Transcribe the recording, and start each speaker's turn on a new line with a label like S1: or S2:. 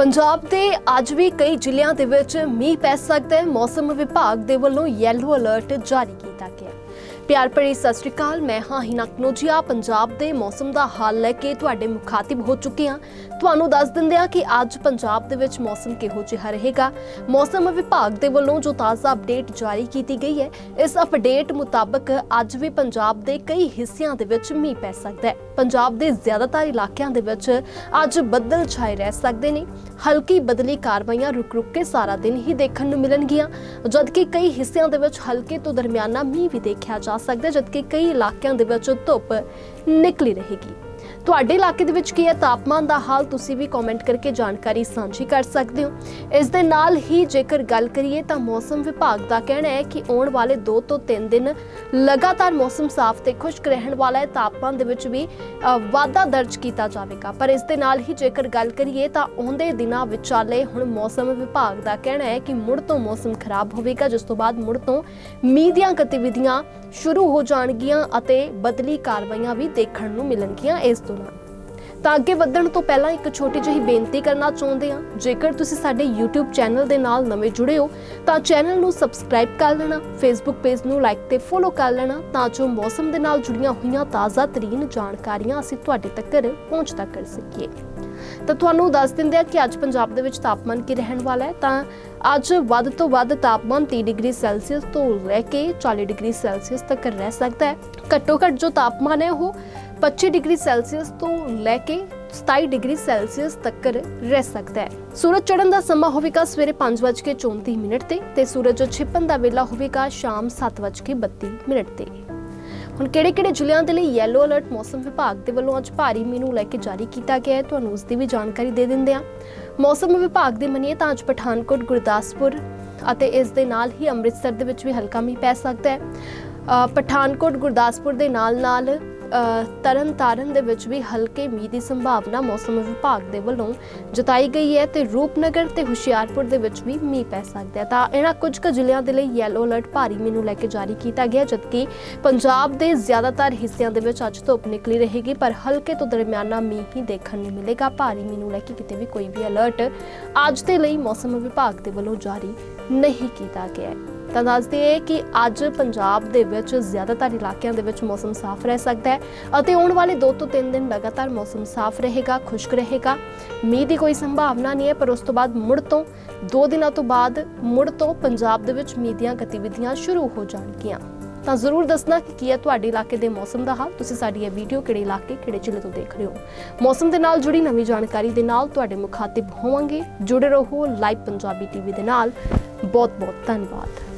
S1: ਪੰਜਾਬ ਦੇ ਅੱਜ ਵੀ ਕਈ ਜ਼ਿਲ੍ਹਿਆਂ ਦੇ ਵਿੱਚ ਮੀਂਹ ਪੈ ਸਕਦਾ ਹੈ। ਮੌਸਮ ਵਿਭਾਗ ਦੇ ਵੱਲੋਂ ਯੈਲੋ ਅਲਰਟ ਜਾਰੀ ਕੀਤਾ ਗਿਆ। ਪਿਆਰ ਭਰੀ ਸਤਿ ਸ਼੍ਰੀ ਅਕਾਲ, ਮੈਂ ਹਾਂ ਹਿਨਾ ਕਨੋਜੀਆ। ਪੰਜਾਬ ਦੇ ਮੌਸਮ ਦਾ ਹਾਲ ਲੈ ਕੇ ਤੁਹਾਡੇ ਮੁਖਾਤਿਬ ਹੋ ਚੁੱਕੇ ਹਾਂ। ਤੁਹਾਨੂੰ ਦੱਸ ਦਿੰਦੇ ਹਾਂ ਕਿ ਅੱਜ ਪੰਜਾਬ ਦੇ ਵਿੱਚ ਮੌਸਮ ਕਿਹੋ ਜਿਹਾ ਰਹੇਗਾ। ਮੌਸਮ ਵਿਭਾਗ ਦੇ ਵੱਲੋਂ ਜੋ ਤਾਜ਼ਾ ਅਪਡੇਟ ਜਾਰੀ ਕੀਤੀ ਗਈ ਹੈ, ਇਸ ਅਪਡੇਟ ਮੁਤਾਬਕ ਅੱਜ ਵੀ ਪੰਜਾਬ ਦੇ ਕਈ ਹਿੱਸਿਆਂ ਦੇ ਵਿੱਚ ਮੀਂਹ ਪੈ ਸਕਦਾ ਹੈ। ਪੰਜਾਬ ਦੇ ਜ਼ਿਆਦਾਤਰ ਇਲਾਕਿਆਂ ਦੇ ਵਿੱਚ ਅੱਜ ਬੱਦਲ ਛਾਏ ਰਹਿ ਸਕਦੇ ਨੇ। ਹਲਕੀ ਬਦਲੀ ਕਾਰਵਾਈਆਂ ਰੁਕ ਰੁਕ ਕੇ ਸਾਰਾ ਦਿਨ ਹੀ ਦੇਖਣ ਨੂੰ ਮਿਲਣਗੀਆਂ, ਜਦਕਿ ਕਈ ਹਿੱਸਿਆਂ ਦੇ ਵਿੱਚ ਹਲਕੇ ਤੋਂ ਦਰਮਿਆਨਾ ਮੀਂਹ ਵੀ ਦੇਖਿਆ ਜਾ ਸਕਦਾ ਜਦਕਿ ਕਈ ਇਲਾਕਿਆਂ ਦੇ ਵਿੱਚ ਧੁੱਪ ਨਿਕਲੀ ਰਹੇਗੀ। ਤੁਹਾਡੇ ਇਲਾਕੇ ਦੇ ਵਿੱਚ ਕੀ ਹੈ? ਤਾਪਮਾਨ ਦਾ ਹਾਲ ਤੁਸੀਂ ਵੀ ਕਮੈਂਟ ਕਰਕੇ ਜਾਣਕਾਰੀ ਸਾਂਝੀ ਕਰ ਸਕਦੇ ਹੋ। ਇਸ ਦੇ ਨਾਲ ਹੀ ਜੇਕਰ ਗੱਲ ਕਰੀਏ ਤਾਂ ਮੌਸਮ ਵਿਭਾਗ ਦਾ ਕਹਿਣਾ ਹੈ ਕਿ ਆਉਣ ਵਾਲੇ 2 ਤੋਂ 3 ਦਿਨ ਲਗਾਤਾਰ ਮੌਸਮ ਸਾਫ਼ ਤੇ ਖੁਸ਼ਕ ਰਹਿਣ ਵਾਲਾ ਹੈ। ਤਾਪਮਾਨ ਦੇ ਵਿੱਚ ਵੀ ਵਾਧਾ ਦਰਜ ਕੀਤਾ ਜਾਵੇਗਾ। ਪਰ ਇਸ ਦੇ ਨਾਲ ਹੀ ਜੇਕਰ ਗੱਲ ਕਰੀਏ ਤਾਂ ਆਉਂਦੇ ਦਿਨਾਂ ਵਿਚਾਲੇ ਹੁਣ ਮੌਸਮ ਵਿਭਾਗ ਦਾ ਕਹਿਣਾ ਹੈ ਕਿ ਮੁੜ ਤੋਂ ਮੌਸਮ ਖਰਾਬ ਹੋਵੇਗਾ, ਜਿਸ ਤੋਂ ਬਾਅਦ ਮੁੜ ਤੋਂ ਮੀਂਹ ਦੀਆਂ ਗਤੀਵਿਧੀਆਂ ਸ਼ੁਰੂ ਹੋ ਜਾਣਗੀਆਂ ਅਤੇ ਬਦਲੀ ਕਾਰਵਾਈਆਂ ਵੀ ਦੇਖਣ ਨੂੰ ਮਿਲਣਗੀਆਂ। ਇਸ ਦੌਰਾਨ ਤਾਂ ਅੱਗੇ ਵਧਣ ਤੋਂ ਪਹਿਲਾਂ ਇੱਕ ਛੋਟੀ ਜਿਹੀ ਬੇਨਤੀ ਕਰਨਾ ਚਾਹੁੰਦੇ ਹਾਂ। ਜੇਕਰ ਤੁਸੀਂ ਸਾਡੇ YouTube ਚੈਨਲ ਦੇ ਨਾਲ ਨਵੇਂ ਜੁੜੇ ਹੋ, ਤਾਂ ਚੈਨਲ ਨੂੰ ਸਬਸਕ੍ਰਾਈਬ ਕਰ ਲੈਣਾ, Facebook ਪੇਜ ਨੂੰ ਲਾਈਕ ਤੇ ਫੋਲੋ ਕਰ ਲੈਣਾ, ਤਾਂ ਜੋ ਮੌਸਮ ਦੇ ਨਾਲ ਜੁੜੀਆਂ ਹੋਈਆਂ ਤਾਜ਼ਾ ਤਰੀਨ ਜਾਣਕਾਰੀਆਂ ਅਸੀਂ ਤੁਹਾਡੇ ਤੱਕ ਪਹੁੰਚਦਾ ਕਰ ਸਕੀਏ। ਤਾਂ ਤੁਹਾਨੂੰ ਦੱਸ ਦਿੰਦੇ ਆ ਕਿ ਅੱਜ ਪੰਜਾਬ ਦੇ ਵਿੱਚ ਤਾਪਮਾਨ ਕੀ ਰਹਿਣ ਵਾਲਾ ਹੈ। ਤਾਂ ਅੱਜ ਵੱਧ ਤੋਂ ਵੱਧ ਤਾਪਮਾਨ 30 ਡਿਗਰੀ ਸੈਲਸੀਅਸ ਤੋਂ ਲੈ ਕੇ 40 ਡਿਗਰੀ ਸੈਲਸੀਅਸ ਤੱਕ ਰਹਿ ਸਕਦਾ ਹੈ। ਘੱਟੋ ਘੱਟ ਜੋ ਤਾਪਮਾਨ ਹੈ ਉਹ 25 ਡਿਗਰੀ ਸੈਲਸੀਅਸ ਤੋਂ ਲੈ ਕੇ 27 ਡਿਗਰੀ ਸੈਲਸੀਅਸ ਤੱਕ ਰਹਿ ਸਕਦਾ ਹੈ। ਸੂਰਜ ਚੜ੍ਹਨ ਦਾ ਸਮਾਂ ਹੋਵੇਗਾ ਸਵੇਰੇ 5:34 ਮਿੰਟ ਤੇ ਤੇ ਸੂਰਜ ਛਿਪਣ ਦਾ ਵੇਲਾ ਹੋਵੇਗਾ ਸ਼ਾਮ 7:32 ਮਿੰਟ ਤੇ। ਹੁਣ ਕਿਹੜੇ-ਕਿਹੜੇ ਜ਼ਿਲ੍ਹਿਆਂ ਦੇ ਲਈ ਯੈਲੋ ਅਲਰਟ ਮੌਸਮ ਵਿਭਾਗ ਦੇ ਵੱਲੋਂ ਅੱਜ ਭਾਰੀ ਮੀਂਹ ਨੂੰ ਲੈ ਕੇ ਜਾਰੀ ਕੀਤਾ ਗਿਆ ਹੈ, ਤੁਹਾਨੂੰ ਉਸ ਦੀ ਵੀ ਜਾਣਕਾਰੀ ਦੇ ਦਿੰਦੇ ਹਾਂ। ਮੌਸਮ ਵਿਭਾਗ ਦੇ ਮੰਨੀਏ ਤਾਂ ਅੱਜ ਪਠਾਨਕੋਟ, ਗੁਰਦਾਸਪੁਰ ਅਤੇ ਇਸ ਦੇ ਨਾਲ ਹੀ ਅੰਮ੍ਰਿਤਸਰ ਦੇ ਵਿੱਚ ਵੀ ਹਲਕਾ ਮੀਂਹ ਪੈ ਸਕਦਾ ਹੈ। ਪਠਾਨਕੋਟ, ਗੁਰਦਾਸਪੁਰ ਦੇ ਨਾਲ-ਨਾਲ ਅ, ਤਰਨ ਤਾਰਨ ਦੇ ਵਿੱਚ ਵੀ ਹਲਕੇ ਮੀਂਹ ਦੀ ਸੰਭਾਵਨਾ ਮੌਸਮ ਵਿਭਾਗ ਦੇ ਵੱਲੋਂ ਜਤਾਈ ਗਈ ਹੈ ਤੇ ਰੂਪਨਗਰ ਤੇ ਹੁਸ਼ਿਆਰਪੁਰ ਦੇ ਵਿੱਚ ਵੀ ਮੀਂਹ ਪੈ ਸਕਦਾ ਹੈ। ਤਾਂ ਇਹਨਾਂ ਕੁਝ ਕੁ ਜ਼ਿਲ੍ਹਿਆਂ ਦੇ ਲਈ ਯੈਲੋ ਅਲਰਟ ਭਾਰੀ ਮੀਂਹ ਨੂੰ ਲੈ ਕੇ ਜਾਰੀ ਕੀਤਾ ਗਿਆ ਜਦਕਿ ਪੰਜਾਬ ਦੇ ਜ਼ਿਆਦਾਤਰ ਹਿੱਸਿਆਂ ਦੇ ਵਿੱਚ ਅੱਜ ਧੁੱਪ ਨਿਕਲੀ ਰਹੇਗੀ ਪਰ ਹਲਕੇ ਤੋਂ ਦਰਮਿਆਨਾ ਮੀਂਹ ਹੀ ਦੇਖਣ ਨੂੰ ਮਿਲੇਗਾ। ਭਾਰੀ ਮੀਂਹ ਨੂੰ ਲੈ ਕੇ ਕਿਤੇ ਵੀ ਕੋਈ ਵੀ ਅਲਰਟ ਅੱਜ ਦੇ ਲਈ ਮੌਸਮ ਵਿਭਾਗ ਦੇ ਵੱਲੋਂ ਜਾਰੀ ਨਹੀਂ ਕੀਤਾ ਗਿਆ ਹੈ। ਤਾਂ ਦੱਸਦੇ ਹੈ ਕਿ ਅੱਜ ਪੰਜਾਬ ਦੇ ਵਿੱਚ ਜ਼ਿਆਦਾਤਰ ਇਲਾਕਿਆਂ ਦੇ ਵਿੱਚ ਮੌਸਮ ਸਾਫ਼ ਰਹਿ ਸਕਦਾ ਹੈ ਅਤੇ ਆਉਣ ਵਾਲੇ 2 ਤੋਂ 3 ਦਿਨ ਲਗਾਤਾਰ ਮੌਸਮ ਸਾਫ਼ ਰਹੇਗਾ, ਖੁਸ਼ਕ ਰਹੇਗਾ। ਮੀਂਹ ਦੀ ਕੋਈ ਸੰਭਾਵਨਾ ਨਹੀਂ ਹੈ, ਪਰ ਉਸ ਤੋਂ ਬਾਅਦ ਮੁੜ ਤੋਂ 2 ਦਿਨਾਂ ਤੋਂ ਬਾਅਦ ਮੁੜ ਤੋਂ ਪੰਜਾਬ ਦੇ ਵਿੱਚ ਮੀਂਹ ਦੀਆਂ ਗਤੀਵਿਧੀਆਂ ਸ਼ੁਰੂ ਹੋ ਜਾਣਗੀਆਂ। ਤਾਂ ਜ਼ਰੂਰ ਦੱਸਣਾ ਕਿ ਕੀ ਹੈ ਤੁਹਾਡੇ ਇਲਾਕੇ ਦੇ ਮੌਸਮ ਦਾ ਹਾਲ, ਤੁਸੀਂ ਸਾਡੀ ਇਹ ਵੀਡੀਓ ਕਿਹੜੇ ਇਲਾਕੇ, ਕਿਹੜੇ ਜ਼ਿਲ੍ਹੇ ਤੋਂ ਦੇਖ ਰਹੇ ਹੋ? ਮੌਸਮ ਦੇ ਨਾਲ ਜੁੜੀ ਨਵੀਂ ਜਾਣਕਾਰੀ ਦੇ ਨਾਲ ਤੁਹਾਡੇ ਮੁਖਾਤਿਬ ਹੋਵਾਂਗੇ। ਜੁੜੇ ਰਹੋ ਲਾਈਵ ਪੰਜਾਬੀ ਟੀਵੀ ਦੇ ਨਾਲ। ਬਹੁਤ ਬਹੁਤ ਧੰਨਵਾਦ।